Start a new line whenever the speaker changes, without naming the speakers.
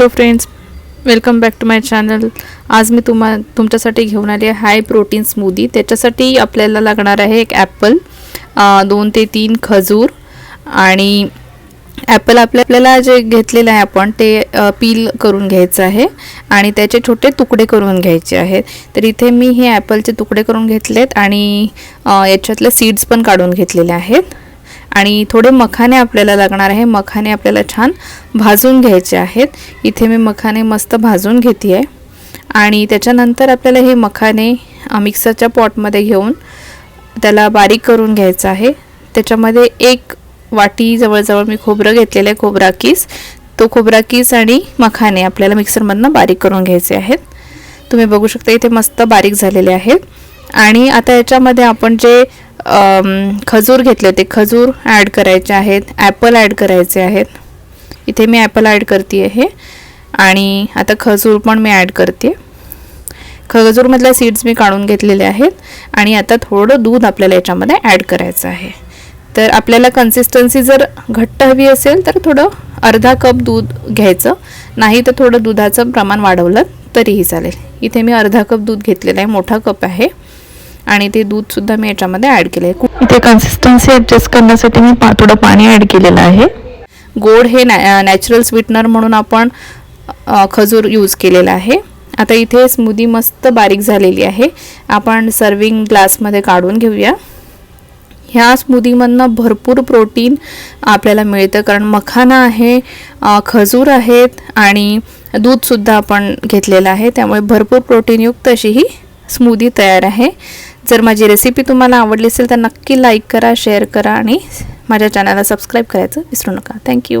Hello friends welcome back to my channel आज मी तुम्हा तुमच्यासाठी घेऊन आली आहे हाय प्रोटीन स्मूदी त्याच्यासाठी आपल्याला लागणार आहे एक ॲपल दोन ते तीन खजूर आणि ॲपल आपल्या आपल्याला जे घेतलेलं आहे आपण ते पील करून घ्यायचं आहे आणि त्याचे छोटे तुकडे करून घ्यायचे आहेत. तर इथे मी हे ॲपलचे तुकडे करून घेतलेत आणि याच्यातले सीड्स पण काढून घेतलेले आहेत. आणि थोडे मखाने आपल्याला लागणार आहे. मखाने आपल्याला छान भाजून घ्यायचे आहेत. इथे मी मखाने मस्त भाजून घेते आहे आणि त्याच्यानंतर आपल्याला हे मखाने मिक्सरच्या पॉटमध्ये घेऊन त्याला बारीक करून घ्यायचं आहे. त्याच्यामध्ये एक वाटी जवळजवळ मी खोबरं घेतलेलं आहे. खोबरा किस. तो खोबरा किस आणि मखाने आपल्याला मिक्सरमधनं बारीक करून घ्यायचे आहेत. तुम्ही बघू शकता इथे मस्त बारीक झालेले आहेत. आणि आता याच्यामध्ये आपण जे खजूर घेतले होते खजूर ॲड करायचे आहेत. ॲपल ॲड करायचे आहेत. इथे मी ॲपल ॲड करते आहे आणि आता खजूर पण मी ॲड करते खजूरमधल्या सीड्स मी काढून घेतलेले आहेत. आणि आता थोडं दूध आपल्याला याच्यामध्ये ॲड करायचं आहे. तर आपल्याला कन्सिस्टन्सी जर घट्ट हवी असेल तर थोडं अर्धा कप दूध घ्यायचं. नाही तर थोडं दुधाचं प्रमाण वाढवलं तरीही चालेल. इथे मी अर्धा कप दूध घेतलेलं आहे. मोठा कप आहे. आणि ते दूधसुद्धा मी याच्यामध्ये ॲड केलं आहे
इथे कन्सिस्टन्सी ॲडजस्ट करण्यासाठी मी थोडं पाणी ॲड केलेलं आहे.
गोड हे नॅ नॅचरल स्वीटनर म्हणून आपण खजूर यूज केलेला आहे. आता इथे स्मूदी मस्त बारीक झालेली आहे. आपण सर्विंग ग्लासमध्ये काढून घेऊया. ह्या स्मूदीमधनं भरपूर प्रोटीन आपल्याला मिळतं कारण मखाना आहे खजूर आहेत आणि दूधसुद्धा आपण घेतलेलं आहे. त्यामुळे भरपूर प्रोटीनयुक्त अशी ही स्मूदी तयार आहे. जर माझी रेसिपी तुम्हाला आवडली असेल तर नक्की लाईक करा शेअर करा आणि माझ्या चॅनलला सबस्क्राईब करायचं विसरू नका. थँक्यू